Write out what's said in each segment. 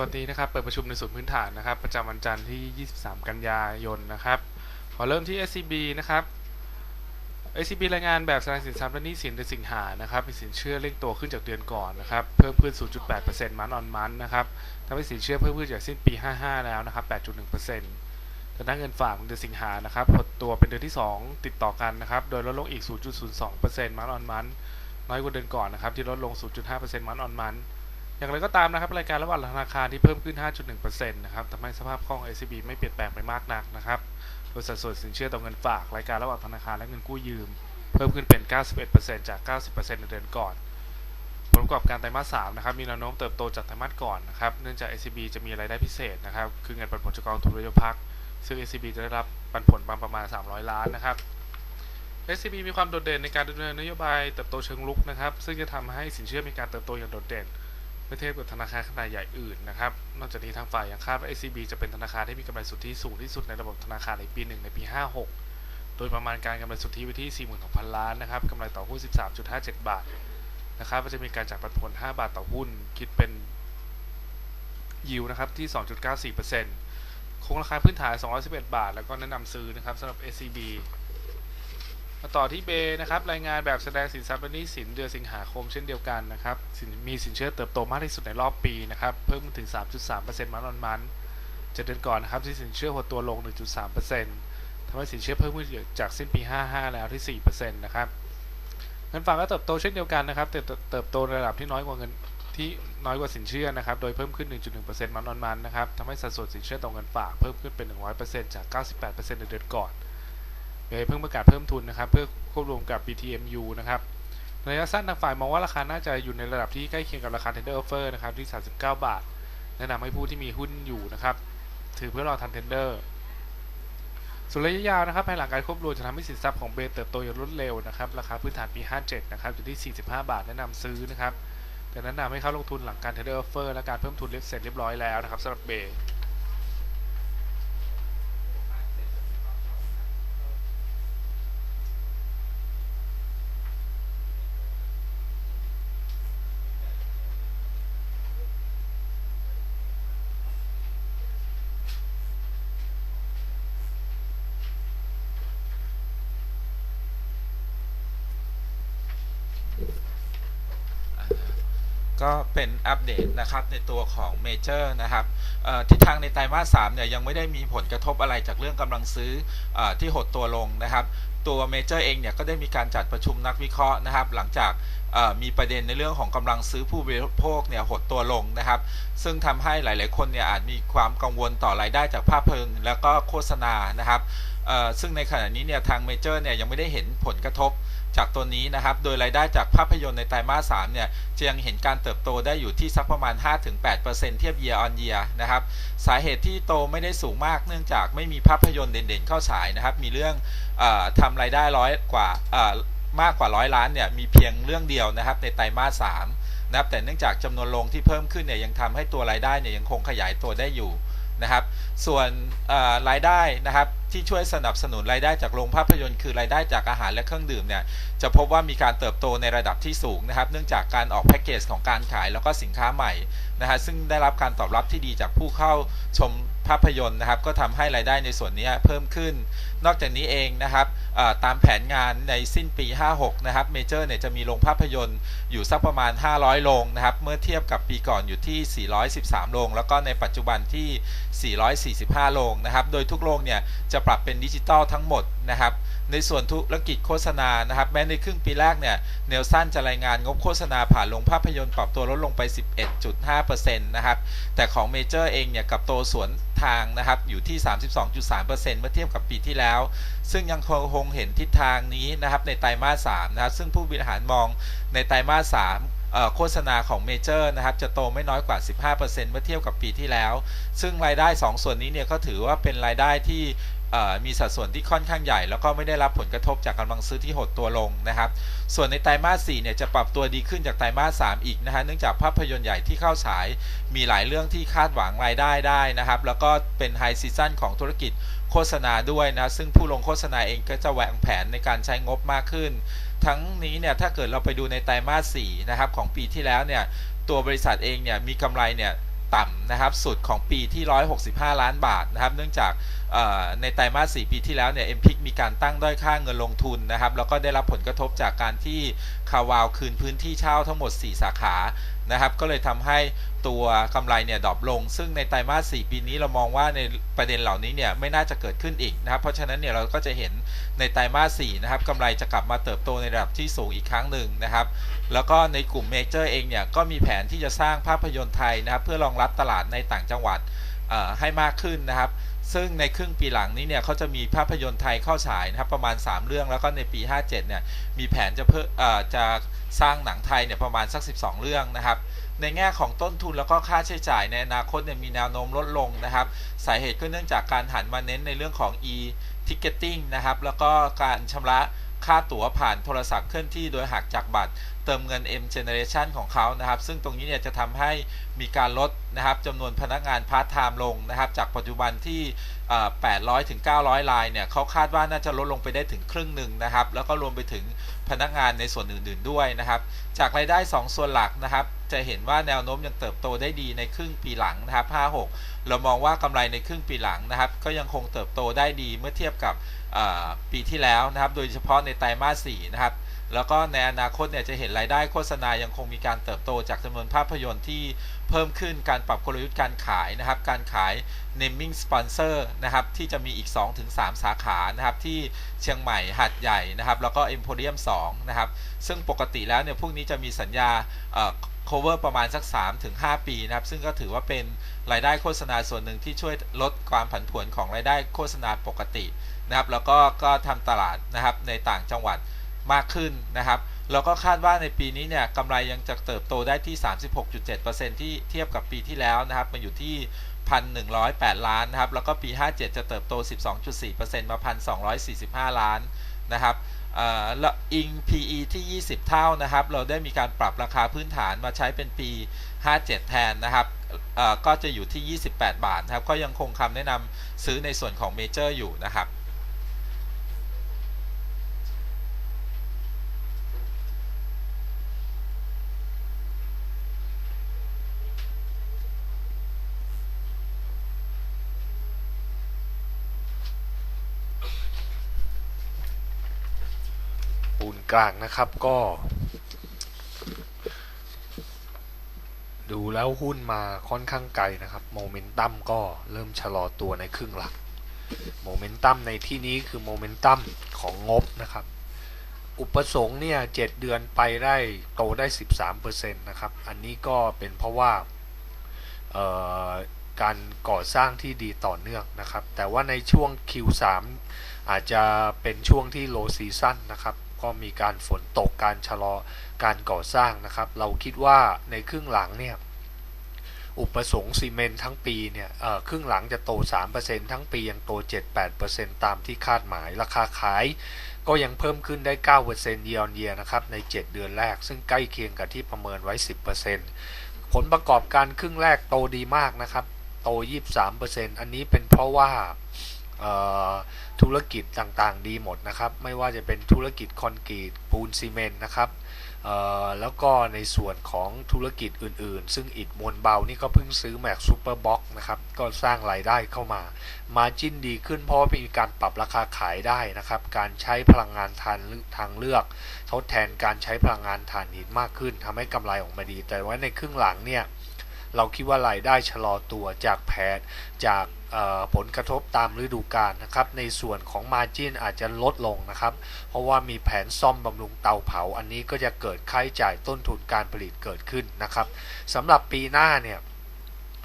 วัสดีนะครับ เปิดประชุมในศูนย์พื้นฐานนะครับ ประจำวันจันทร์ที่ 23 กันยายนนะครับ ขอเริ่มที่ SCB นะครับ SCB รายงานแบบแสดงสินทรัพย์และหนี้สินในสิงหานะครับ มีสินเชื่อเร่งตัวขึ้นจากเดือนก่อนนะครับ เพิ่มขึ้น 0.8%มันออนมันนะครับทำให้สินเชื่อเพิ่มขึ้นจากสิ้นปี 55 แล้วนะครับ 8.1%แต่ด้านเงินฝากเดือนสิงหานะครับหดตัวเป็นเดือนที่ 2 ติดต่อกันนะครับ โดยลดลงอีก 0.02%มันออนมันน้อยกว่าเดือนก่อนนะครับ ที่ลดลง 0.5%มันออนมัน อย่างไรก็ตามนะครับรายการระหว่างธนาคารที่เพิ่มขึ้น 5.1%นะครับทำให้สภาพคล่อง SCB ไม่เปลี่ยนแปลงไปมากนักนะครับโดยสัดส่วนสินเชื่อต่อเงินฝากรายการระหว่างธนาคารและเงินกู้ยืม เพิ่มขึ้นเป็น 91%จาก 90%ในเดือนก่อน ผลประกอบการไตรมาส3นะครับมีแนวโน้มเติบโตจากไตรมาสก่อนนะครับเนื่องจาก SCB จะมีรายได้พิเศษนะครับคือเงินปันผลจากกองทุนรยพักซึ่ง SCB จะได้รับปันผลประมาณ 300 ล้านนะครับ SCB มีความโดดเด่นในการดำเนินนโยบายเติบโตเชิงลุกนะครับซึ่งจะทำให้สินเชื่อมีการเติบโตอย่างโดดเด่น เมื่อเทียบกับธนาคารขนาดใหญ่อื่นนะครับ นอกจากนี้ทางฝ่ายยังคาดว่า SCB จะเป็นธนาคารที่มีกำไรสุทธิสูงที่สุดในระบบธนาคารในปี 1 ในปี 56 โดยประมาณการกำไรสุทธิไว้ที่ 46,000 ล้านนะครับกำไรต่อหุ้น 13.57 บาทนะครับก็จะมีการจ่ายปันผล 5 บาทต่อหุ้น คิดเป็นยิวนะครับที่ 2.94%คงราคาพื้นฐาน 211 บาท แล้วก็แนะนำซื้อนะครับสำหรับ SCB มาต่อที่เบนะครับรายงานแบบแสดงสินทรัพย์และหนี้สินเดือนสิงหาคมเช่นเดียวกันนะครับมีสินเชื่อเติบโตมากที่สุดในรอบปีนะครับเพิ่มถึง 3.3%มันออนมันจากเดือนก่อนนะครับที่สินเชื่อหดตัวลง 1.3%ทำให้สินเชื่อเพิ่มขึ้นจากสิ้นปี 55 แล้วที่ 4%นะครับเงินฝากก็เติบโตเช่นเดียวกันนะครับแต่เติบโตในระดับที่น้อยกว่าเงินที่น้อยกว่าสินเชื่อนะครับโดยเพิ่มขึ้น 1.1%มันออนมันนะครับทำให้สัดส่วนสินเชื่อต่อเงินฝากเพิ่มขึ้นเป็น 100%จาก 98%ในเดือนก่อน โดยเพิ่งประกาศเพิ่มทุนนะครับ เพื่อควบรวมกับ BTMU นะครับระยะสั้นทางฝ่ายมองว่าราคาน่าจะอยู่ในระดับที่ใกล้เคียงกับราคา tender offer นะครับที่ 39 บาท แนะนำให้ผู้ที่มีหุ้นอยู่นะครับ ถือเพื่อรอทัน tender ส่วนระยะยาวนะครับภายหลังการควบรวมจะทำให้สินทรัพย์ของเบสเติบโตอย่างรวดเร็วนะครับราคาพื้นฐานปี 57 นะครับอยู่ที่ 45 บาท แนะนำซื้อนะครับแต่แนะนำให้เข้าลงทุนหลังการ tender offer และการเพิ่มทุนเสร็จเรียบร้อยแล้วนะครับสำหรับเบส ก็เป็นอัปเดตนะครับในตัวของเมเจอร์นะครับทิศทางในไตรมาส3เนี่ยยังไม่ได้มีผลกระทบอะไรจากเรื่องกำลังซื้ออที่หดตัวลงนะครับ ตัวเมเจอร์เองเนี่ยก็ได้มีการจัดประชุมนักวิเคราะห์นะครับ หลังจากมีประเด็นในเรื่องของกำลังซื้อผู้บริโภคเนี่ยหดตัวลงนะครับ ซึ่งทำให้หลาย ๆ คนเนี่ยอาจมีความกังวลต่อรายได้จากภาพยนตร์แล้วก็โฆษณานะครับซึ่งในขณะนี้เนี่ยทางเมเจอร์เนี่ยยังไม่ได้เห็นผลกระทบ จากตัวนี้นะครับ โดยรายได้จากภาพยนตร์ในไตรมาส 3 เนี่ยจะยังเห็นการเติบโตได้อยู่ที่สักประมาณ 5-8%เทียบ year on year นะครับ สาเหตุที่โตไม่ได้สูงมากเนื่องจากไม่มีภาพยนตร์เด่นๆเข้าฉายนะครับ มีเรื่องอทำรายได้ร้อยกว่ามากกว่าร้อยล้านเนี่ยมีเพียงเรื่องเดียวนะครับในไตรมาส 3 นะครับ แต่เนื่องจากจำนวนโรงที่เพิ่มขึ้นเนี่ยยังทำให้ตัวรายได้เนี่ยยังคงขยายตัวได้อยู่ นะครับ ส่วนรายได้นะครับที่ช่วยสนับสนุนรายได้จากโรงภาพยนตร์คือรายได้จากอาหารและเครื่องดื่มเนี่ยจะพบว่ามีการเติบโตในระดับที่สูงนะครับ เนื่องจากการออกแพ็กเกจของการขายแล้วก็สินค้าใหม่นะฮะซึ่งได้รับการตอบรับที่ดีจากผู้เข้าชม ภาพยนตร์นะครับ ก็ทำให้รายได้ในส่วนนี้เพิ่มขึ้น นอกจากนี้เองนะครับตามแผนงานในสิ้นปี 56 นะครับเมเจอร์เนี่ยจะมีโรงภาพยนตร์อยู่สักประมาณ 500 โรงนะครับ เมื่อเทียบกับปีก่อนอยู่ที่ 413 โรง แล้วก็ในปัจจุบันที่ 445 โรงนะครับ โดยทุกโรงเนี่ยจะปรับเป็นดิจิตอลทั้งหมดนะครับ ในส่วนธุรกิจโฆษณานะครับแม้ในครึ่งปีแรกเนี่ยเนลสันจะรายงานงบโฆษณาผ่านโรงภาพยนตร์ปรับตัวลดลงไป 11.5%นะครับแต่ของเมเจอร์เองเนี่ยกับโตสวนทางนะครับอยู่ที่ 32.3%เมื่อเทียบกับปีที่แล้ว ซึ่งยังคงเห็นทิศทางนี้นะครับในไตรมาส3นะครับซึ่งผู้บริหารมองในไตรมาส3โฆษณาของเมเจอร์นะครับจะโตไม่น้อยกว่า 15%เมื่อเทียบกับปีที่แล้ว ซึ่งรายได้ 2 ส่วนนี้เนี่ยก็ถือว่าเป็นรายได้ที่ มีสัดส่วนที่ค่อนข้างใหญ่ แล้วก็ไม่ได้รับผลกระทบจากกำลังซื้อที่หดตัวลงนะครับ ส่วนในไตรมาส4เนี่ยจะปรับตัวดีขึ้นจากไตรมาส3อีกนะฮะเนื่องจากภาพยนตร์ใหญ่ที่เข้าฉาย มีหลายเรื่องที่คาดหวังรายได้ได้นะครับ แล้วก็เป็นไฮซีซั่นของธุรกิจโฆษณาด้วยนะซึ่งผู้ลงโฆษณาเองก็จะแหวงแผนในการใช้งบมากขึ้น ทั้งนี้เนี่ยถ้าเกิดเราไปดูในไตรมาส4นะครับของปีที่แล้วเนี่ยตัวบริษัทเองเนี่ยมีกำไรเนี่ย ต่ำนะครับสุดของปีที่ 165 ล้านบาทนะครับเนื่องจากในไตรมาส 4 ปีที่แล้วเนี่ยเอ็มพิกมีการตั้งด้อยค่าเงินลงทุนนะครับแล้วก็ได้รับผลกระทบจากการที่คาวาวคืนพื้นที่เช่าทั้งหมด 4 สาขา นะครับ ก็เลยทำให้ตัวกำไรเนี่ยดรอปลง ซึ่งในไตรมาส 4 ปีนี้เรามองว่าในประเด็นเหล่านี้เนี่ยไม่น่าจะเกิดขึ้นอีกนะครับ เพราะฉะนั้นเนี่ยเราก็จะเห็นในไตรมาส 4 นะครับกำไรจะกลับมาเติบโตในระดับที่สูงอีกครั้งหนึ่งนะครับ แล้วก็ในกลุ่มเมเจอร์เองเนี่ยก็มีแผนที่จะสร้างภาพยนตร์ไทยนะครับ เพื่อรองรับตลาดในต่างจังหวัดให้มากขึ้นนะครับซึ่งในครึ่งปีหลังนี้เนี่ยเขาจะมีภาพยนตร์ไทยเข้าฉายนะครับประมาณ 3 เรื่องแล้วก็ในปี 57 เนี่ยมีแผนจะเพิ่มเอ่อจะ สร้างหนังไทยเนี่ยประมาณสัก 12 เรื่องนะครับในแง่ของต้นทุนแล้วก็ค่าใช้จ่ายในอนาคตเนี่ยมีแนวโน้มลดลงนะครับ สาเหตุก็เนื่องจากการหันมาเน้นในเรื่องของ e-ticketing นะครับ แล้วก็การชำระค่าตั๋วผ่านโทรศัพท์เคลื่อนที่โดยหักจากบัตร เติมเงิน M Generation ของเขานะครับ ซึ่งตรงนี้เนี่ยจะทำให้มีการลดนะครับจำนวนพนักงานพาร์ทไทม์ลงนะครับ จากปัจจุบันที่ 800 ถึง 900 รายเนี่ยเขาคาดว่าน่าจะลดลงไปได้ถึงครึ่งหนึ่งนะครับ แล้วก็รวมไปถึงพนักงานในส่วนอื่น ๆด้วยนะครับ จากรายได้ 2 ส่วนหลักนะครับ จะเห็นว่าแนวโน้มยังเติบโตได้ดีในครึ่งปีหลังนะครับ 56 เรามองว่ากำไรในครึ่งปีหลังนะครับ ก็ยังคงเติบโตได้ดีเมื่อเทียบกับปีที่แล้วนะครับ โดยเฉพาะในไตรมาส 4 นะครับ แล้วก็ในอนาคตเนี่ยจะเห็นรายได้โฆษณายังคงมีการเติบโตจากจำนวนภาพยนตร์ที่เพิ่มขึ้นการปรับกลยุทธ์การขายนะครับ การขาย naming sponsor นะครับ ที่จะมีอีก 2-3 สาขานะครับ ที่เชียงใหม่หัดใหญ่นะครับ แล้วก็ Emporium 2 นะครับ ซึ่งปกติแล้วเนี่ยพวกนี้จะมีสัญญา cover ประมาณสัก 3-5 ปีนะครับ ซึ่งก็ถือว่าเป็นรายได้โฆษณาส่วนหนึ่งที่ช่วยลดความผันผวนของรายได้โฆษณาปกตินะครับ แล้วก็ก็ทำตลาดนะครับในต่างจังหวัด มากขึ้นนะครับแล้วก็คาดว่าในปีนี้เนี่ยกำไรยังจะเติบโตได้ที่ 36.7%ที่เทียบกับปีที่แล้วนะครับมาอยู่ที่ 1,108 ล้านนะครับแล้วก็ปี 57 จะเติบโต 12.4%มา 1,245 ล้านนะครับอ่อแล้วอิง PE ที่ 20 เท่านะครับ เราได้มีการปรับราคาพื้นฐานมาใช้เป็นปี 57 แทนนะครับก็จะอยู่ที่ 28 บาทนะครับ ก็ยังคงคำแนะนำซื้อในส่วนของเมเจอร์อยู่นะครับ กลางนะครับก็ ดูแล้วหุ้นมาค่อนข้างไกลนะครับโมเมนตัมก็เริ่มชะลอตัวในครึ่งหลังโมเมนตัมในที่นี้คือโมเมนตัมของงบนะครับ อุปสงค์เนี่ยเเดือนไปได้โตได้ 13%นะครับ อันนี้ก็เป็นเพราะว่าการก่อสร้างที่ดีต่อเนื่องนะครับ แต่ว่าในช่วง Q3 อาจจะเป็นช่วงที่ low season นะครับ ก็มีการฝนตกการชะลอการก่อสร้างนะครับ เราคิดว่าในครึ่งหลังเนี่ยอุปสงค์ซีเมนต์ทั้งปีเนี่ยครึ่งหลังจะโต 3%ทั้งปียังโต 7-8%ตามที่คาดหมาย ราคาขายก็ยังเพิ่มขึ้นได้9% year on year นะครับ ใน 7 เดือนแรก ซึ่งใกล้เคียงกับที่ประเมินไว้ 10%ผลประกอบการครึ่งแรกโตดีมากนะครับ โต 23%อันนี้เป็นเพราะว่า ธุรกิจต่างๆ ดีหมดนะครับ ไม่ว่าจะเป็นธุรกิจคอนกรีตปูนซีเมนต์นะครับแล้วก็ในส่วนของธุรกิจอื่นๆ ซึ่งอิฐมวลเบานี่ก็เพิ่งซื้อแม็กซูเปอร์บ็อกนะครับ ก็สร้างรายได้เข้ามา มาจิ้นดีขึ้นเพราะมีการปรับราคาขายได้นะครับ การใช้พลังงานทานทางเลือก ทดแทนการใช้พลังงานถ่านหินมากขึ้นทำให้กำไรออกมาดี แต่ว่าในครึ่งหลังเนี่ยเราคิดว่ารายได้ชะลอตัวจากแผนจาก ผลกระทบตามฤดูกาลนะครับ ในส่วนของ Margin อาจจะลดลงนะครับ เพราะว่ามีแผนซ่อมบำรุงเตาเผา อันนี้ก็จะเกิดค่าใช้จ่ายต้นทุนการผลิตเกิดขึ้นนะครับสำหรับปีหน้าเนี่ย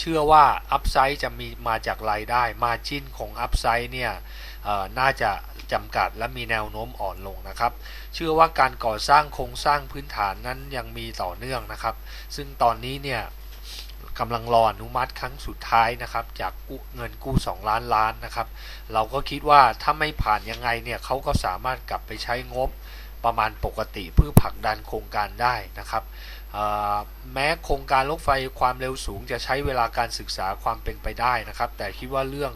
เชื่อว่าอัพไซด์จะมีมาจากรายได้ Margin ของอัพไซด์เนี่ยน่าจะจำกัดและมีแนวโน้มอ่อนลงนะครับ เชื่อว่าการก่อสร้างโครงสร้างพื้นฐานนั้นยังมีต่อเนื่องนะครับ ซึ่งตอนนี้เนี่ย กำลังรออนุมัติครั้งสุดท้ายนะครับ จากเงินกู้ 2 ล้านล้านนะครับ เราก็คิดว่าถ้าไม่ผ่านยังไงเนี่ยเขาก็สามารถกลับไปใช้งบประมาณปกติเพื่อผลักดันโครงการได้นะครับแม้โครงการรถไฟความเร็วสูงจะใช้เวลาการศึกษาความเป็นไปได้นะครับ แต่คิดว่าเรื่อง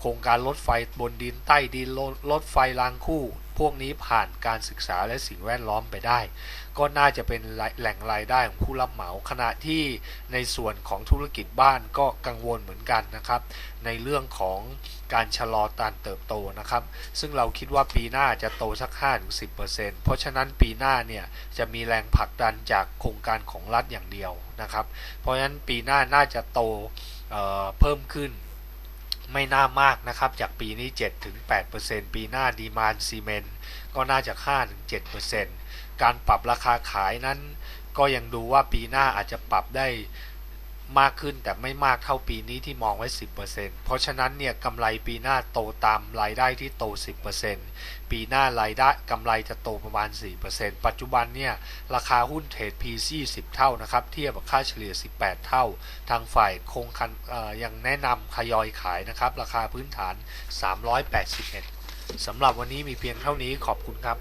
โครงการรถไฟบนดินใต้ดินรถไฟรางคู่ พวกนี้ผ่านการศึกษาและสิ่งแวดล้อมไปได้ ก็น่าจะเป็นแหล่งรายได้ของผู้รับเหมา ขณะที่ในส่วนของธุรกิจบ้านก็กังวลเหมือนกันนะครับ ในเรื่องของการชะลอการเติบโตนะครับ ซึ่งเราคิดว่าปีหน้าจะโตสัก 5-10%เพราะฉะนั้นปีหน้าเนี่ยจะมีแรงผลักดันจากโครงการของรัฐอย่างเดียวนะครับ เพราะฉะนั้นปีหน้าน่าจะโตเเพิ่มขึ้น ไม่น่ามากนะครับ จากปีนี้ 7-8%ปีหน้าดีมานซีเมนต์ก็น่าจะ5-7%การปรับราคาขายนั้น ก็ยังดูว่าปีหน้าอาจจะปรับได้ มากขึ้นแต่ไม่มากเท่าปีนี้ที่มองไว้ 10%เพราะฉะนั้นเนี่ยกำไรปีหน้าโตตามรายได้ที่โต 10%ปีหน้ารายได้กำไรจะโตประมาณ 4%ปัจจุบันเนี่ยราคาหุ้นเทรด P/C 10 เท่านะครับเทียบกับค่าเฉลี่ย 18 เท่า ทางฝ่ายคงคันยังแนะนำทยอยขายนะครับ ราคาพื้นฐาน 381สำหรับวันนี้มีเพียงเท่านี้ขอบคุณครับ